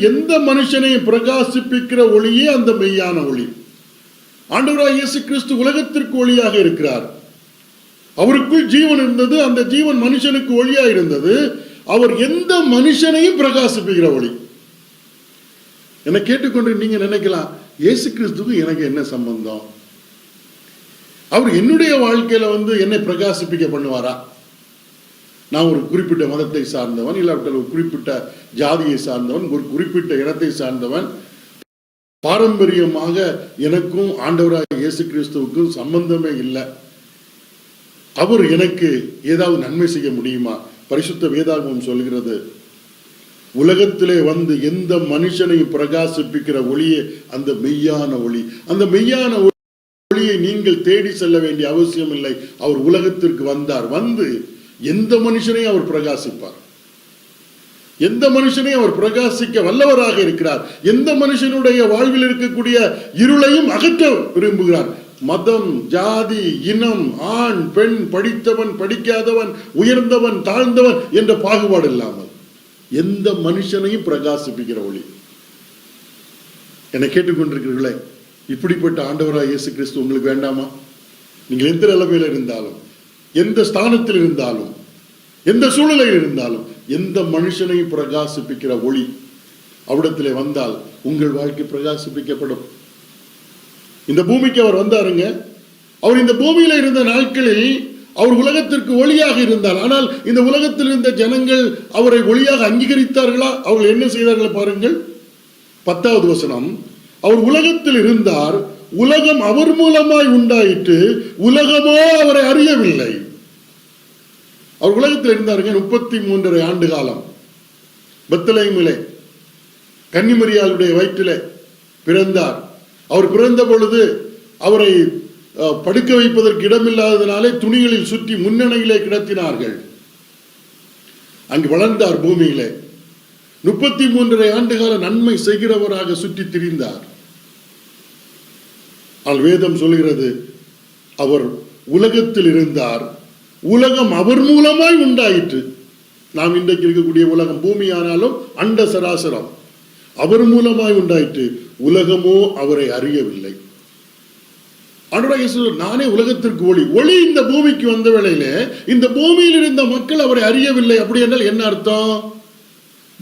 எந்த மனுஷனையும் பிரகாசிப்பிக்கிற ஒளியே அந்த மெய்யான ஒளி? ஆண்டவராக இயேசு கிறிஸ்து உலகத்திற்கு ஒளியாக இருக்கிறார். அவருக்குள் ஜீவன் இருந்தது அந்த ஜீவன் மனுஷனுக்கு ஒளியா இருந்தது. அவர் எந்த மனுஷனையும் பிரகாசிப்புகிற ஒளி? என்னை கேட்டுக்கொண்டு நீங்க நினைக்கலாம் இயேசு கிறிஸ்துக்கு எனக்கு என்ன சம்பந்தம்? அவர் என்னுடைய வாழ்க்கையில வந்து என்னை பிரகாசிப்பிக்க பண்ணுவாரா? நான் ஒரு குறிப்பிட்ட மதத்தை சார்ந்தவன் இல்லாவிட்டால் ஒரு குறிப்பிட்ட ஜாதியை சார்ந்தவன் ஒரு குறிப்பிட்ட இனத்தை சார்ந்தவன். பாரம்பரியமாக எனக்கும் ஆண்டவராக இயேசு கிறிஸ்துவுக்கும் சம்பந்தமே இல்லை. அவர் எனக்கு ஏதாவது நன்மை செய்ய முடியுமா? பரிசுத்த வேதாகமம் சொல்கிறது உலகத்திலே வந்து எந்த மனுஷனை பிரகாசிப்பிக்கிற ஒளியே அந்த மெய்யான ஒளி. அந்த மெய்யான ஒளியை நீங்கள் தேடி செல்ல வேண்டிய அவசியம் இல்லை அவர் உலகத்திற்கு வந்தார். வந்து எந்த மனுஷனையும் அவர் பிரகாசிப்பார். எந்த மனுஷனையும் அவர் பிரகாசிக்க வல்லவராக இருக்கிறார். எந்த மனுஷனுடைய வாழ்வில் இருக்கக்கூடிய இருளையும் அகற்ற விரும்புகிறார். மதம் ஜாதி இனம் ஆண் பெண் படித்தவன் படிக்காதவன் உயர்ந்தவன் தாழ்ந்தவன் என்ற பாகுபாடு இல்லாமல் எந்த மனுஷனையும் பிரகாசிப்பிக்கிற ஒளி. என்னை கேட்டுக்கொண்டிருக்கிறீர்களே இப்படிப்பட்ட ஆண்டவராக இயேசு கிறிஸ்து உங்களுக்கு வேண்டாமா? நீங்கள் எந்த நிலைமையில் இருந்தாலும் எந்த ஸ்தானத்தில் இருந்தாலும் எந்த சூழ்நிலையில் இருந்தாலும் எந்த மனுஷனையும் பிரகாசிப்பிக்கிற ஒளி அவிடத்திலே வந்தால் உங்கள் வாழ்க்கை பிரகாசிப்பிக்கப்படும். இந்த பூமிக்கு அவர் வந்தாருங்க. அவர் இந்த பூமியில இருந்த நாட்களில் அவர் உலகத்திற்கு ஒளியாக இருந்தார். ஆனால் இந்த உலகத்தில் இருந்த ஜனங்கள் அவரை ஒளியாக அங்கீகரித்தார்களா? அவர்கள் என்ன செய்தார்கள் பாருங்கள். பத்தாவது வசனம். அவர் உலகத்தில் இருந்தார். உலகம் அவர் மூலமாய் உண்டாயிற்று. உலகமோ அவரை அறியவில்லை. அவர் உலகத்தில் இருந்தாருங்க முப்பத்தி மூன்றரை ஆண்டு காலம். பெத்தலேமிலே கன்னிமரியாளுடைய வயிற்றிலே பிறந்தார். அவர் பிறந்த பொழுது அவரை படுக்க வைப்பதற்கு இடமில்லாததினாலே துணிகளில் சுற்றி முன்னணியிலே கிடத்தினார்கள். அங்கு வளர்ந்தார் பூமியிலே. முப்பத்தி மூன்றரை ஆண்டுகால நன்மை செய்கிறவராக சுற்றி திரிந்தார். ஆனால் வேதம் சொல்கிறது அவர் உலகத்தில் இருந்தார். உலகம் அவர் மூலமாய் உண்டாயிற்று. நாம் இன்றைக்கு இருக்கக்கூடிய உலகம் பூமியானாலும் அண்ட சராசரம் அவர் மூலமாய் உண்டாயிற்று. உலகமோ அவரை அறியவில்லை. ஆண்டவராகிய நானே உலகத்திற்கு ஒளி. ஒளி இந்த பூமிக்கு வந்த வேளையில இந்த பூமியில் இருந்த மக்கள் அவரை அறியவில்லை அப்படி என்றால் என்ன அர்த்தம்?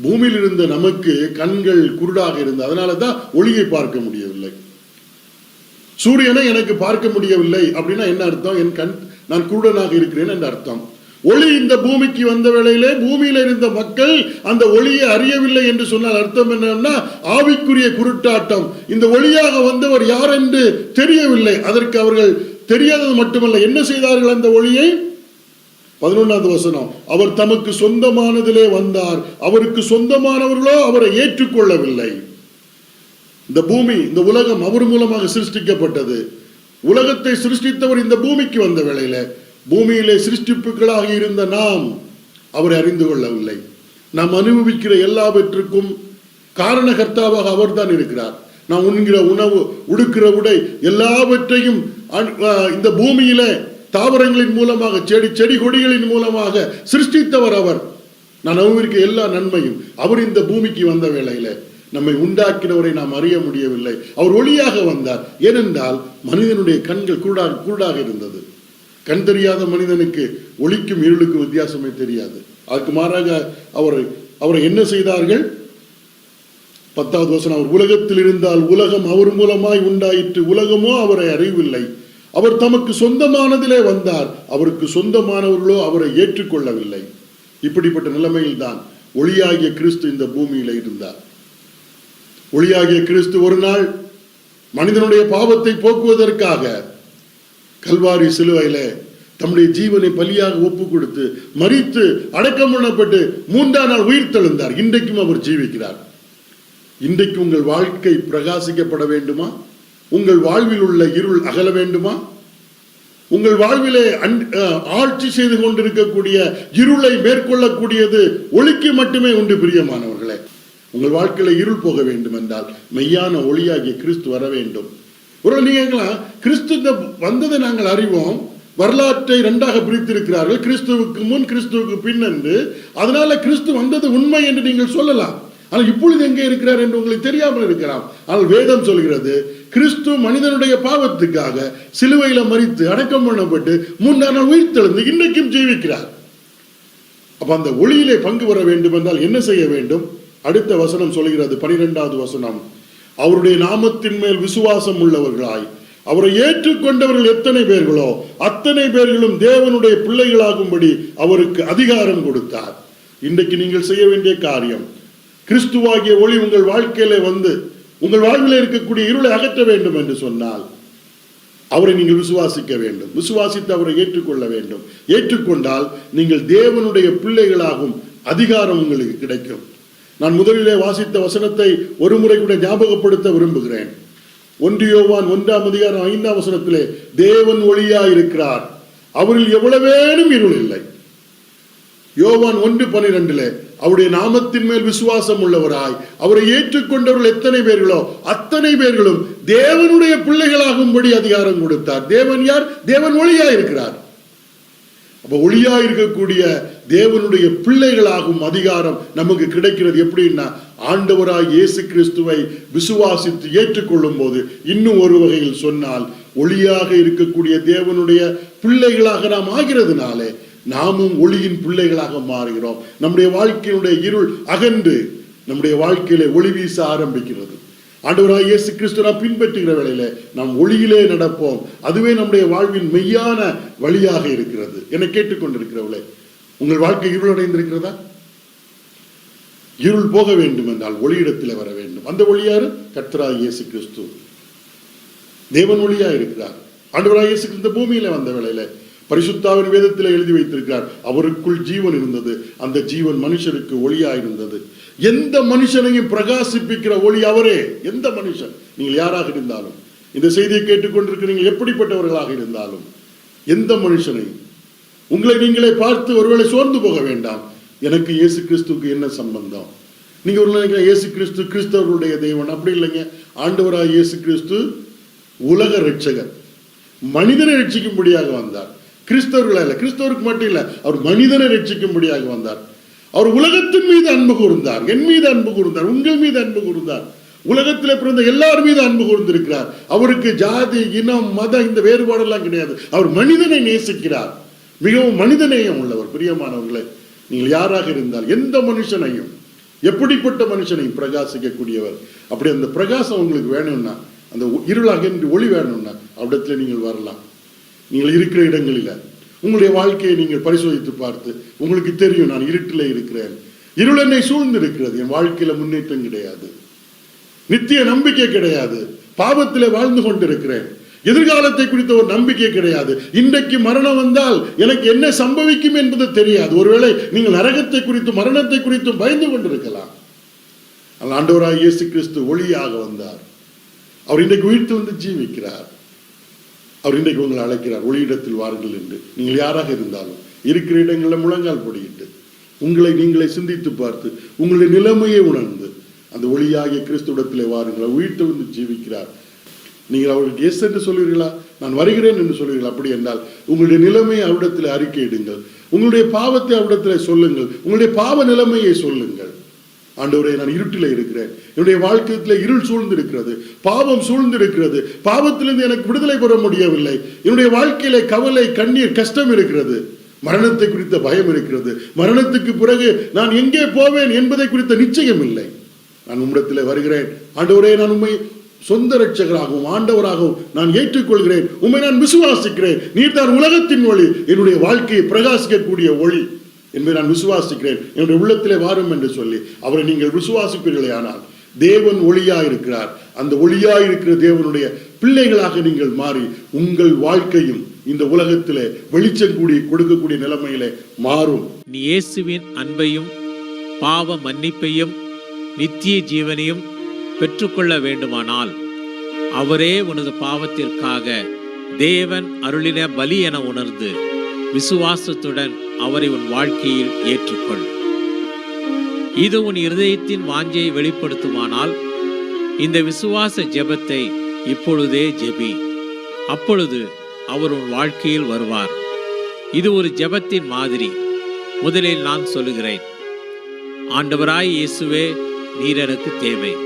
பூமியில் இருந்த நமக்கு கண்கள் குருடாக இருந்தது அதனால தான் ஒளியை பார்க்க முடியவில்லை. சூரியனை எனக்கு பார்க்க முடியவில்லை அப்படின்னா என்ன அர்த்தம்? என் கண் நான் குருடனாக இருக்கிறேன் என்று அர்த்தம். ஒளி இந்த பூமிக்கு வந்த வேளையிலே பூமியில இருந்த மக்கள் அந்த ஒளியை அறியவில்லை என்று சொன்னால் அர்த்தம் என்னன்னா ஆவிக்குரிய குருட்டாட்டம். இந்த ஒளியாக வந்தவர் யார் என்று தெரியவில்லை. அதற்கு அவர்கள் தெரியாதது மட்டுமல்ல. என்ன செய்தார்கள் அந்த ஒளியை? பதினொன்றாவது வசனம். அவர் தமக்கு சொந்தமானதிலே வந்தார். அவருக்கு சொந்தமானவர்களோ அவரை ஏற்றுக்கொள்ளவில்லை. இந்த பூமி இந்த உலகம் அவர் மூலமாக சிருஷ்டிக்கப்பட்டது. உலகத்தை சிருஷ்டித்தவர் இந்த பூமிக்கு வந்த வேளையில பூமியிலே சிருஷ்டிப்புகளாக இருந்த நாம் அவரை அறிந்து கொள்ளவில்லை. நாம் அனுபவிக்கிற எல்லாவற்றுக்கும் காரணகர்த்தாவாக அவர்தான் இருக்கிறார். நாம் உண்கிற உணவு உடுக்கிற உடை எல்லாவற்றையும் அஹ் இந்த பூமியில தாவரங்களின் மூலமாக செடி செடி கொடிகளின் மூலமாக சிருஷ்டித்தவர் அவர். நான் அனுபவிக்க எல்லா நன்மையும் அவர் இந்த பூமிக்கு வந்த வேளையில. நம்மை உண்டாக்கினவரை நாம் அறிய முடியவில்லை. அவர் ஒளியாக வந்தார். ஏனென்றால் மனிதனுடைய கண்கள் குருடாக குருடாக இருந்தது. கண் தெரியாத மனிதனுக்கு ஒளிக்கும் இருளுக்கும் வித்தியாசமே தெரியாது. அதுக்கு மாறாக அவர் அவரை என்ன செய்தார்கள்? பத்தாவது வசனம் அவர் உலகத்தில் இருந்தால் உலகம் அவர் மூலமாய் உண்டாயிற்று. உலகமோ அவரை அறிவில்லை அவர் தமக்கு சொந்தமானதிலே வந்தார். அவருக்கு சொந்தமானவர்களோ அவரை ஏற்றுக்கொள்ளவில்லை. இப்படிப்பட்ட நிலைமையில்தான் ஒளியாகிய கிறிஸ்து இந்த பூமியில இருந்தார். ஒளியாகிய கிறிஸ்து ஒரு நாள் மனிதனுடைய பாவத்தை போக்குவதற்காக கல்வாரி சிலுவையில தம்முடைய ஜீவனை பலியாக ஒப்பு கொடுத்து மறித்து அடக்கம் பண்ணப்பட்டு மூன்றாம் நாள் உயிர் தெழுந்தார். இன்றைக்கும் அவர் ஜீவிக்கிறார். இன்றைக்கு உங்கள் வாழ்க்கை பிரகாசிக்கப்பட வேண்டுமா? உங்கள் வாழ்வில் உள்ள இருள் அகல வேண்டுமா? உங்கள் வாழ்விலே அன்- ஆட்சி செய்து கொண்டிருக்கக்கூடிய இருளை மேற்கொள்ளக்கூடியது ஒளிக்கு மட்டுமே உண்டு பிரியமானவர்களே. உங்கள் வாழ்க்கையில இருள் போக வேண்டும் என்றால் மெய்யான ஒளியாகிய கிறிஸ்து வர வேண்டும். ஒரு நீங்களா கிறிஸ்து வந்ததை நாங்கள் அறிவோம். வரலாற்றை இரண்டாக பிரித்திருக்கிறார்கள். கிறிஸ்துவுக்கு முன் கிறிஸ்துவுக்கு பின் என்று. அதனால கிறிஸ்து வந்தது உண்மை என்று நீங்கள் சொல்லலாம். ஆனால் இப்பொழுது எங்கே இருக்கிறார் என்று உங்களுக்கு தெரியாமல் இருக்கலாம். ஆனால் வேதம் சொல்கிறது கிறிஸ்து மனிதனுடைய பாவத்துக்காக சிலுவையில மறித்து அடக்கம் பண்ணப்பட்டு முன்னாள் உயிர் தெழுந்து இன்னைக்கும் ஜீவிக்கிறார். அப்ப அந்த ஒளியிலே பங்கு வர வேண்டும் என்றால் என்ன செய்ய வேண்டும்? அடுத்த வசனம் சொல்கிறது பனிரெண்டாவது வசனம். அவருடைய நாமத்தின் மேல் விசுவாசம் உள்ளவர்களாய் அவரை ஏற்றுக்கொண்டவர்கள் எத்தனை பேர்களோ அத்தனை பேர்களும் தேவனுடைய பிள்ளைகளாகும்படி அவருக்கு அதிகாரம் கொடுத்தார். இன்றைக்கு நீங்கள் செய்ய வேண்டிய காரியம் கிறிஸ்துவாகிய ஒளி உங்கள் வாழ்க்கையில வந்து உங்கள் வாழ்வில் இருக்கக்கூடிய இருளை அகற்ற வேண்டும் என்று சொன்னால் அவரை நீங்கள் விசுவாசிக்க வேண்டும். விசுவாசித்து அவரை ஏற்றுக்கொள்ள வேண்டும். ஏற்றுக்கொண்டால் நீங்கள் தேவனுடைய பிள்ளைகளாகும் அதிகாரம் உங்களுக்கு கிடைக்கும். நான் முதலிலே வாசித்த வசனத்தை ஒரு முறை கூட ஞாபகப்படுத்த விரும்புகிறேன். ஒன்று யோவான் ஒன்றாம் அதிகாரம் ஐந்தாம் வசனத்திலே தேவன் ஒளியா இருக்கிறார் அவரில் எவ்வளவேனும் இருள் இல்லை. யோவான் ஒன்று பனிரெண்டிலே அவருடைய நாமத்தின் மேல் விசுவாசம் உள்ளவராய் அவரை ஏற்றுக்கொண்டவர்கள் எத்தனை பேர்களோ அத்தனை பேர்களும் தேவனுடைய பிள்ளைகளாகும்படி அதிகாரம் கொடுத்தார். தேவன் யார்? தேவன் ஒளியா இருக்கிறார் அப்ப ஒளியா இருக்கக்கூடிய தேவனுடைய பிள்ளைகளாகும் அதிகாரம் நமக்கு கிடைக்கிறது எப்படின்னா ஆண்டவராய் இயேசு கிறிஸ்துவை விசுவாசித்து ஏற்றுக்கொள்ளும் போது இன்னும் ஒரு வகையில் சொன்னால் ஒளியாக இருக்கக்கூடிய தேவனுடைய பிள்ளைகளாக நாம் ஆகிறதுனாலே நாமும் ஒளியின் பிள்ளைகளாக மாறுகிறோம். நம்முடைய வாழ்க்கையினுடைய இருள் அகன்று நம்முடைய வாழ்க்கையில ஒளி வீச ஆரம்பிக்கிறது. ஆண்டவராய் இயேசு கிறிஸ்து நாம் பின்பற்றுகிற வேளையில நாம் ஒளியிலே நடப்போம். அதுவே நம்முடைய வாழ்வின் மெய்யான வழியாக இருக்கிறது. என கேட்டுக்கொண்டிருக்கிறவளே உங்கள் வாழ்க்கை இருளடைந்திருக்கிறதா? இருள் போக வேண்டும் என்றால் ஒளியிடத்தில் வர வேண்டும். அந்த ஒளியாரு கர்த்தராய் இயேசு கிறிஸ்து. தேவன் ஒளியா இருக்கிறார். ஆண்டவராய் இயேசு இந்த பூமியில வந்த வேளையில பரிசுத்தாவின் வேதத்தில் எழுதி வைத்திருக்கிறார். அவருக்குள் ஜீவன் இருந்தது. அந்த ஜீவன் மனுஷனுக்கு ஒளியா இருந்தது. எந்த மனுஷனையும் பிரகாசிப்பிக்கிற ஒளி அவரே. எந்த மனுஷன்? நீங்கள் யாராக இருந்தாலும். இந்த செய்தியை கேட்டுக்கொண்டிருக்கிறீங்க எப்படிப்பட்டவர்களாக இருந்தாலும். எந்த மனுஷனையும் உங்களை நீங்களே பார்த்து ஒருவேளை சோர்ந்து போக வேண்டாம். எனக்கு இயேசு கிறிஸ்துவுக்கு என்ன சம்பந்தம்? நீங்க ஒரு நினைக்கிற இயேசு கிறிஸ்து கிறிஸ்தவர்களுடைய தெய்வன் அப்படி இல்லைங்க. ஆண்டவராக இயேசு கிறிஸ்து உலக ரட்சகர் மனிதனை ரட்சிக்கும்படியாக வந்தார். கிறிஸ்தவர்கள் இல்லை கிறிஸ்தவருக்கு மட்டும் இல்லை அவர் மனிதனை ரட்சிக்கும்படியாக வந்தார். அவர் உலகத்தின் மீது அன்பு கூர்ந்தார். என் மீது அன்பு கூர்ந்தார். உங்கள் மீது அன்பு கூர்ந்தார். உலகத்தில் பிறந்த எல்லார் மீது அன்பு கூர்ந்திருக்கிறார். அவருக்கு ஜாதி இனம் மதம் இந்த வேறுபாடெல்லாம் கிடையாது. அவர் மனிதனை நேசிக்கிறார். மிகவும் மனிதநேயம் உள்ளவர். பிரியமானவர்களே நீங்கள் யாராக இருந்தால் எந்த மனுஷனையும் எப்படிப்பட்ட மனுஷனையும் பிரகாசிக்கக்கூடியவர். அப்படி அந்த பிரகாசம் உங்களுக்கு வேணும்னா அந்த இருளாக ஒளி வேணும்னா அவ்விடத்துல நீங்கள் வரலாம். நீங்கள் இருக்கிற இடங்களில் உங்களுடைய வாழ்க்கையை நீங்கள் பரிசோதித்து பார்த்து உங்களுக்கு தெரியும் நான் இருட்டில் இருக்கிறேன். இருள் என்னை சூழ்ந்து இருக்கிறது என் வாழ்க்கையில முன்னேற்றம் கிடையாது. நித்திய நம்பிக்கை கிடையாது. பாவத்தில் வாழ்ந்து கொண்டிருக்கிறேன். எதிர்காலத்தை குறித்த ஒரு நம்பிக்கை கிடையாது. இன்றைக்கு மரணம் வந்தால் எனக்கு என்ன சம்பவிக்கும் என்பது தெரியாது. ஒருவேளை நீங்கள் நரகத்தை குறித்தும் மரணத்தை குறித்தும் பயந்து கொண்டிருக்கலாம். ஆண்டவராய் இயேசு கிறிஸ்து ஒளியாக வந்தார். அவர் இன்றைக்கு உயிர்த்து வந்து ஜீவிக்கிறார். அவர் இன்றைக்கு உங்களை அழைக்கிறார். ஒளியிடத்தில் வாருங்கள் என்று. நீங்கள் யாராக இருந்தாலும் இருக்கிற இடங்களில் முழங்கால் பொடியிட்டு உங்களை நீங்களே சிந்தித்து பார்த்து உங்களுடைய நிலைமையை உணர்ந்து அந்த ஒளியாகிய கிறிஸ்துவிடத்திலே வாருங்கள். உயிர்த்து வந்து ஜீவிக்கிறார். நீங்கள் அவருக்கு எஸ் என்று சொல்வீர்களா நான் வருகிறேன் என்று சொல்வீர்கள் அப்படி என்றால் உங்களுடைய நிலைமையை அவரிடத்தில் அறிக்கையிடுங்கள். உங்களுடைய பாவத்தை அவரிடத்தில் சொல்லுங்கள். உங்களுடைய பாவ நிலைமையை சொல்லுங்கள். ஆண்டவரே நான் இருட்டில் இருக்கிறேன். என்னுடைய வாழ்க்கையில் இருள் சூழ்ந்து இருக்கிறது பாவம் சூழ்ந்திருக்கிறது. பாவத்திலிருந்து எனக்கு விடுதலை பெற முடியவில்லை. என்னுடைய வாழ்க்கையில கவலை கண்ணீர் கஷ்டம் இருக்கிறது. மரணத்தை குறித்த பயம் இருக்கிறது. மரணத்துக்கு பிறகு நான் எங்கே போவேன் என்பதை குறித்த நிச்சயம் இல்லை. நான் உம்மிடத்தில் வருகிறேன். ஆண்டவரே நான் உண்மை சொந்த ரட்சகராகவும் ஆண்டவராகவும் நான் ஏற்றுக்கொள்கிறேன். உண்மை நான் விசுவாசிக்கிறேன். நீர்தான் உலகத்தின் ஒளி. என்னுடைய வாழ்க்கையை பிரகாசிக்கக்கூடிய ஒளி என்பதை நான் விசுவாசிக்கிறேன். என்னுடைய உள்ளத்திலே வாரும் என்று சொல்லி அவரை நீங்கள் விசுவாசிப்பீர்களே ஆனால் தேவன் ஒளியா இருக்கிறார் அந்த ஒளியா இருக்கிற தேவனுடைய பிள்ளைகளாக நீங்கள் மாறி உங்கள் வாழ்க்கையும் இந்த உலகத்திலே வெளிச்சம் கூடி கொடுக்கக்கூடிய நிலைமையிலே மாறும். நீ இயேசுவின் அன்பையும் பாவ மன்னிப்பையும் நித்திய ஜீவனையும் பெற்றுக்கொள்ள வேண்டுமானால் அவரே உனது பாவத்திற்காக தேவன் அருளின பலி என உணர்ந்து விசுவாசத்துடன் அவரை உன் வாழ்க்கையில் ஏற்றுக்கொள். இது உன் இருதயத்தின் வாஞ்சையை வெளிப்படுத்துமானால் இந்த விசுவாச ஜெபத்தை இப்பொழுதே ஜெபி. அப்பொழுது அவர் உன் வாழ்க்கையில் வருவார். இது ஒரு ஜெபத்தின் மாதிரி. முதலில் நான் சொல்லுகிறேன். ஆண்டவராய் இயேசுவே நீர் எனக்கு தேவை.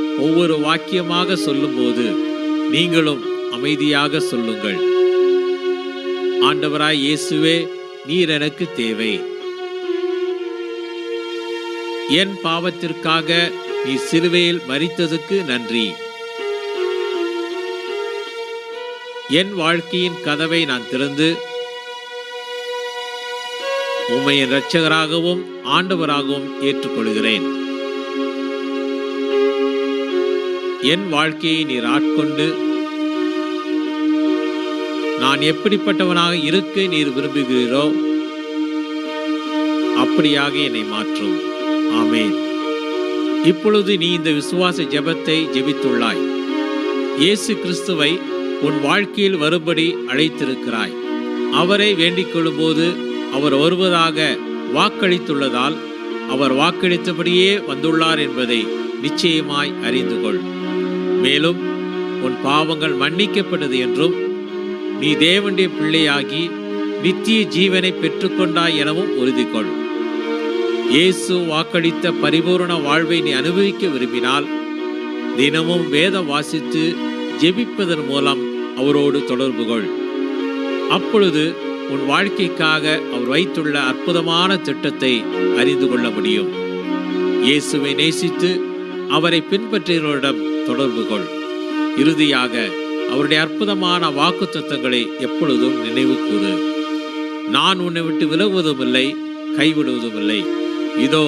ஒவ்வொரு வாக்கியமாக சொல்லும்போது நீங்களும் அமைதியாக சொல்லுங்கள். ஆண்டவராய் இயேசுவே நீர் எனக்கு தேவை. என் பாவத்திற்காக நீ சிலுவையில் மறித்ததுக்கு நன்றி. என் வாழ்க்கையின் கதவை நான் திறந்து உம்மையின் இரட்சகராகவும் ஆண்டவராகவும் ஏற்றுக்கொள்கிறேன். என் வாழ்க்கையை நீர் ஆட்கொண்டு நான் எப்படிப்பட்டவனாக இருக்க நீர் விரும்புகிறீரோ அப்படியாக என்னை மாற்றும். ஆமேன். இப்பொழுது நீ இந்த விசுவாச ஜெபத்தை ஜெபித்துள்ளாய். இயேசு கிறிஸ்துவை உன் வாழ்க்கையில் வரும்படி அழைத்திருக்கிறாய். அவரை வேண்டிக் கொள்ளும்போது அவர் வருவதாக வாக்களித்துள்ளதால் அவர் வாக்களித்தபடியே வந்துள்ளார் என்பதை நிச்சயமாய் அறிந்து கொள். மேலும் உன் பாவங்கள் மன்னிக்கப்பட்டது என்றும் நீ தேவனுடைய பிள்ளையாகி நித்திய ஜீவனை பெற்றுக்கொண்டாய் எனவும் உறுதி கொள் இயேசு வாக்களித்த பரிபூரண வாழ்வை நீ அனுபவிக்க விரும்பினால் தினமும் வேதம் வாசித்து ஜெபிப்பதன் மூலம் அவரோடு தொடர்பு கொள். அப்பொழுது உன் வாழ்க்கைக்காக அவர் வைத்துள்ள அற்புதமான திட்டத்தை அறிந்து கொள்ள முடியும். இயேசுவை நேசித்து அவரை பின்பற்றியவரிடம் தொடர்பு கொள் இறுதியாக அவருடைய அற்புதமான வாக்கு தத்துவங்களை எப்பொழுதும் நினைவு கூறு. நான் உன்னை விட்டு விலகுவதும் இல்லை கைவிடுவதும் இல்லை இதோ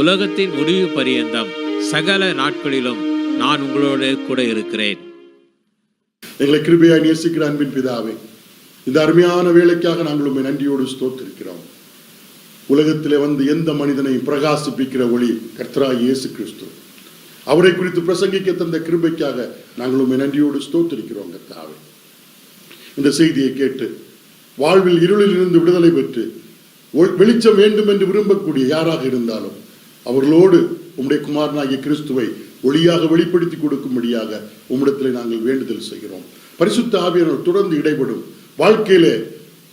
உலகத்தின் முடிவு பரியந்தம். சகல நாட்களிலும் நான் உங்களோடு கூட இருக்கிறேன். எங்களை கிருபையாக நேசிக்கிற அன்பின் பிதாவே இந்த அருமையான வேலைக்காக நாங்கள் உண்மை நன்றியோடு ஸ்தோத்திருக்கிறோம். உலகத்திலே வந்து எந்த மனிதனை பிரகாசிப்பிக்கிற ஒளி கர்த்தராய் இயேசு கிறிஸ்து. அவரை குறித்து பிரசங்கிக்க தந்த கிருபைக்காக நாங்கள் உண்மை நன்றியோடு ஸ்தோத்திருக்கிறோம் கத்தாவே இந்த செய்தியை கேட்டு வாழ்வில் இருளில் இருந்து விடுதலை பெற்று வெளிச்சம் வேண்டும் என்று விரும்பக்கூடிய யாராக இருந்தாலும் அவர்களோடு உம்முடைய குமாரனாகிய கிறிஸ்துவை ஒளியாக வெளிப்படுத்தி கொடுக்கும்படியாக உம்மிடத்தில் நாங்கள் வேண்டுதல் செய்கிறோம். பரிசுத்த ஆவியனர் தொடர்ந்து இடைபடும் வாழ்க்கையிலே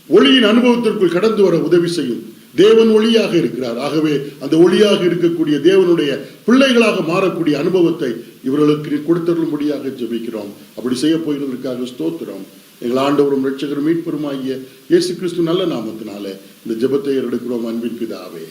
ஒளியின் அனுபவத்திற்குள் கடந்து வர உதவி செய்யும் தேவன் ஒளியாக இருக்கிறார். ஆகவே அந்த ஒளியாக இருக்கக்கூடிய தேவனுடைய பிள்ளைகளாக மாறக்கூடிய அனுபவத்தை இவர்களுக்கு கொடுத்தருளும்படியாக ஜெபிக்கிறோம். அப்படி செய்ய போகிறதற்காக ஸ்தோத்திரம். எங்கள் ஆண்டவரும் ரட்சகரும் மீட்பெருமாகிய இயேசு கிறிஸ்து நல்ல நாமத்தினால இந்த ஜெபத்தை எடுக்கிறோம் அன்பின் பிதாவே.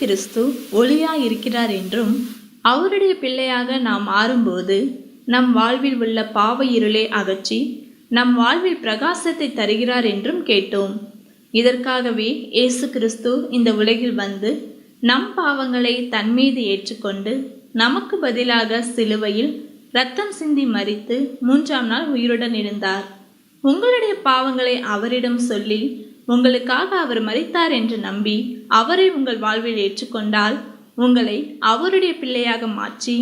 கிறிஸ்து ஒளியாய் இருக்கிறார் என்றும் அவருடைய பிள்ளையாக நாம் மாறும்போது நம் வாழ்வில் உள்ள பாவ இருளை அகற்றி நம் வாழ்வில் பிரகாசத்தை தருகிறார் என்றும் கேட்டோம். இதற்காகவே இயேசு கிறிஸ்து இந்த உலகில் வந்து நம் பாவங்களை தன்மீது ஏற்றுக்கொண்டு நமக்கு பதிலாக சிலுவையில் ரத்தம் சிந்தி மறித்து மூன்றாம் நாள் உயிருடன் இருந்தார். உங்களுடைய பாவங்களை அவரிடம் சொல்லி உங்களுக்காக அவர் மறித்தார் என்று நம்பி அவரை உங்கள் வாழ்வில் ஏற்றுக்கொண்டால் உங்களை அவருடைய பிள்ளையாக மாற்றி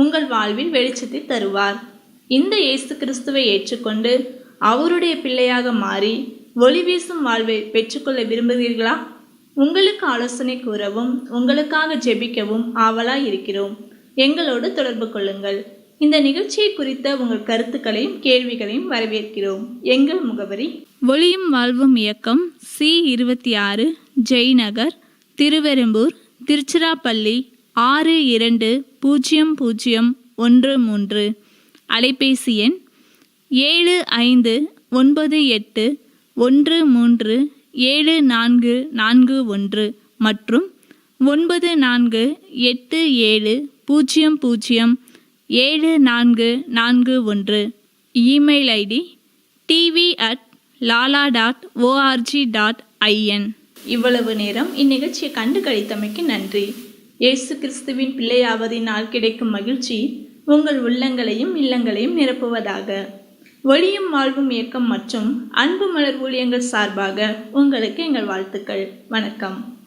உங்கள் வாழ்வில் வெளிச்சத்தை தருவார். இந்த இயேசு கிறிஸ்துவை ஏற்றுக்கொண்டு அவருடைய பிள்ளையாக மாறி ஒளி வீசும் வாழ்வை பெற்றுக்கொள்ள விரும்புகிறீர்களா? உங்களுக்கு ஆலோசனை கூறவும் உங்களுக்காக ஜெபிக்கவும் ஆவலாய் இருக்கிறோம். எங்களோடு தொடர்பு கொள்ளுங்கள். இந்த நிகழ்ச்சியை குறித்த உங்கள் கருத்துக்களையும் கேள்விகளையும் வரவேற்கிறோம். எங்கள் முகவரி ஒளியும் வாழ்வும் இயக்கம் சி இருபத்தி ஆறு ஜெய்நகர் திருவெரும்பூர் திருச்சிராப்பள்ளி ஆறு இரண்டு பூஜ்ஜியம் பூஜ்ஜியம் ஒன்று மூன்று. அலைபேசி எண் ஏழு ஐந்து ஒன்பது எட்டு ஒன்று மூன்று ஏழு நான்கு நான்கு ஒன்று மற்றும் ஒன்பது நான்கு எட்டு ஏழு பூஜ்ஜியம் பூஜ்ஜியம் ஏழு நான்கு நான்கு ஒன்று. Email ID TV at lala dot ORG dot IN. இவ்வளவு நேரம் இந்நிகழ்ச்சியை கண்டு கழித்தமைக்கு நன்றி. இயேசு கிறிஸ்துவின் பிள்ளையாவதினால் கிடைக்கும் மகிழ்ச்சி உங்கள் உள்ளங்களையும் இல்லங்களையும் நிரப்புவதாக. ஒளியும் வாழ்வும் இயக்கம் மற்றும் அன்பு மலர் ஊழியங்கள் சார்பாக உங்களுக்கு எங்கள் வாழ்த்துக்கள். வணக்கம்.